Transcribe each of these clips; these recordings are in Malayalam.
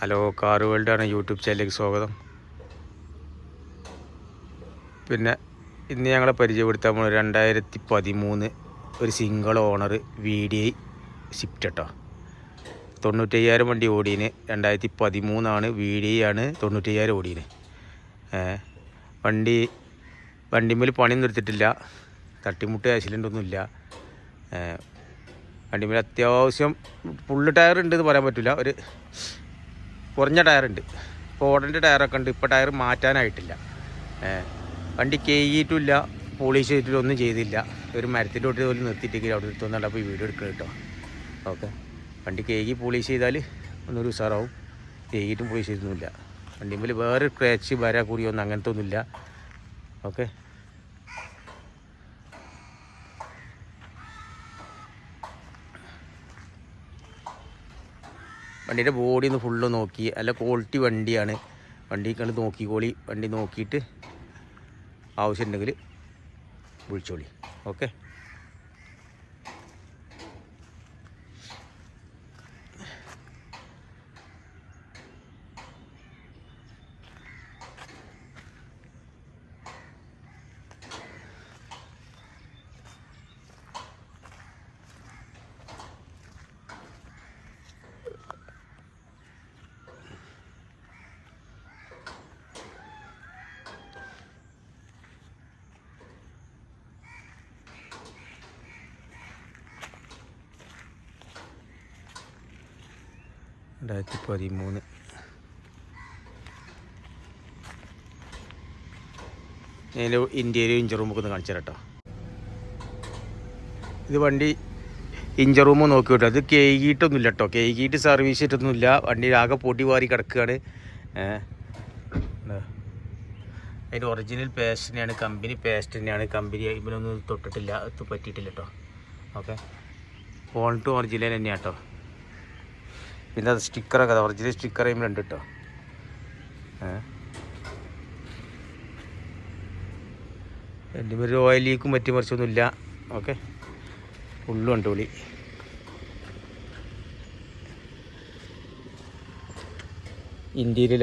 ഹലോ കാർ വേൾഡ് ആണ് യൂട്യൂബ് ചാനലിലേക്ക് സ്വാഗതം. പിന്നെ ഇന്ന് ഞങ്ങളെ പരിചയപ്പെടുത്താൻ പോകുന്നത് രണ്ടായിരത്തി പതിമൂന്ന് ഒരു single owner V D I Swift കേട്ടോ തൊണ്ണൂറ്റയ്യായിരം വണ്ടി ഓടീന്. രണ്ടായിരത്തി പതിമൂന്നാണ് വി ഡി ഐ ആണ് തൊണ്ണൂറ്റയ്യായിരം ഓടീന്. വണ്ടി വണ്ടിമേൽ പണി എടുത്തിട്ടില്ല തട്ടിമുട്ട് ആക്സിഡന്റ് വണ്ടിമേൽ അത്യാവശ്യം ഫുള്ള് ടയർ ഉണ്ട് എന്ന് പറയാൻ പറ്റില്ല ഒരു കുറഞ്ഞ ടയറുണ്ട്. ഇപ്പോൾ ഫോർഡിന്റെ ടയറൊക്കെ ഉണ്ട്. ഇപ്പോൾ ടയർ മാറ്റാനായിട്ടില്ല. വണ്ടി കേയിട്ടില്ല പോളിഷ് ചെയ്തിട്ടില്ല ഒന്നും ചെയ്തില്ല. ഒരു മരത്തിന്റെ തൊട്ട് പോലും നിർത്തിയിട്ടെങ്കിൽ അവിടെ എടുത്തുകൊണ്ട് അപ്പോൾ വീഡിയോ എടുക്കുക കേട്ടോ. ഓക്കെ. വണ്ടി കേകി പോളിഷ് ചെയ്താൽ ഒന്നൊരു ഉഷാറാവും കേകിയിട്ടും പോളിഷ് ചെയ്തൊന്നുമില്ല. വണ്ടിമേൽ വേറെ ക്രാച്ച് വര കൂടിയൊന്നും അങ്ങനത്തെ ഒന്നുമില്ല ഓക്കെ. വണ്ടിയുടെ ബോഡി ഒന്ന് ഫുള്ള് നോക്കി. നല്ല ക്വാളിറ്റി വണ്ടിയാണ്. വണ്ടി കണ്ട് നോക്കിക്കോളി. വണ്ടി നോക്കിയിട്ട് ആവശ്യമുണ്ടെങ്കിൽ വിളിച്ചോളി. ഓക്കെ രണ്ടായിരത്തി പതിമൂന്ന് ഞാൻ ഇന്റീരിയർ ഇഞ്ചർ റൂമൊക്കെ ഒന്ന് കാണിച്ചു കേട്ടോ ഇത് വണ്ടി ഇഞ്ചർ റൂം നോക്കി വിട്ടോ. അത് കേകിയിട്ടൊന്നുമില്ല കേട്ടോ കേകിയിട്ട് സർവീസ് ചെയ്തിട്ടൊന്നുമില്ല വണ്ടി ആകെ പൊടി വാരി കിടക്കുകയാണ്. അതിന്റെ ഒറിജിനൽ പേസ്റ്റ് തന്നെയാണ്. കമ്പനി പേസ്റ്റ് തന്നെയാണ്. കമ്പനി ഇവനൊന്നും തൊട്ടിട്ടില്ല. പറ്റിയിട്ടില്ല കേട്ടോ ഓക്കെ ഫോൺ ടു ഒറിജിനൽ തന്നെയാണ് കേട്ടോ പിന്നെ അത് സ്റ്റിക്കറൊക്കെ ഒറിജിനൽ സ്റ്റിക്കർ ചെയ്യുമ്പോൾ കേട്ടോ എന്റെ പേര് ഓയിൽ ലീക്കും പറ്റി മറിച്ചൊന്നുമില്ല. ഓക്കെ. ഫുള്ളും ഉണ്ട് വിളി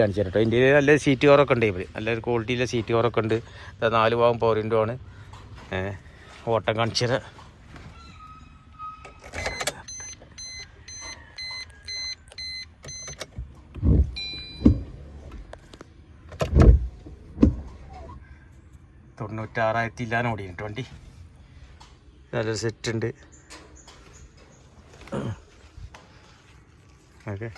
കാണിച്ചു കേട്ടോ ഇന്ത്യയിൽ നല്ല സീറ്റ് കവറൊക്കെ ഉണ്ട് ഇവർ നല്ല ക്വാളിറ്റിയിലെ സീറ്റ് കവറൊക്കെ ഉണ്ട്. നാല് ഭാഗം പവർ വിൻഡോ ആണ്. ഓട്ടം കാണിച്ചു തൊണ്ണൂറ്റാറായിരത്തി ഇല്ലാന്ന് ഓടിയിട്ട് വണ്ടി സെറ്റ് ഉണ്ട്. ഓക്കെ.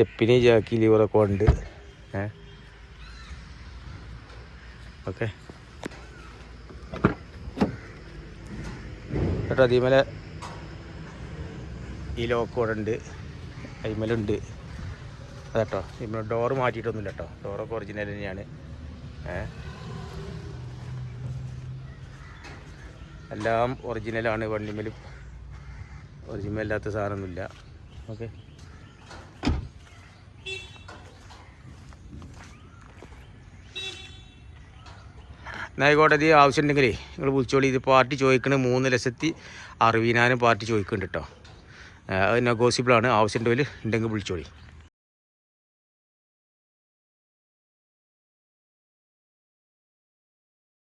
സ്റ്റെപ്പിന് ജാക്കി ലിവറൊക്കെ ഉണ്ട് ഓക്കെ. കേട്ടോ അതേമേലെ ഈ ലോക്ക് ഇവിടെ ഉണ്ട്. അതിമേലുണ്ട് അതാട്ടോ. ഇവിടെ ഡോറ് മാറ്റിയിട്ടൊന്നുമില്ല കേട്ടോ ഡോറൊക്കെ ഒറിജിനൽ തന്നെയാണ്. എല്ലാം ഒറിജിനലാണ് വണ്ടിമേൽ ഒറിജിനൽ അല്ലാത്ത സാധനമൊന്നുമില്ല. ഓക്കെ. എന്നായിക്കോട്ടെ ഇത് ആവശ്യമുണ്ടെങ്കിലേ നിങ്ങൾ വിളിച്ചോളി. ഇത് പാർട്ടി ചോദിക്കണ മൂന്ന് ലക്ഷത്തി അറുപതിനായിരം പാർട്ടി ചോദിക്കുന്നുണ്ട് കേട്ടോ അത് നെഗോസിബിളാണ് ആവശ്യമുണ്ടെങ്കിൽ ഉണ്ടെങ്കിൽ വിളിച്ചോളി.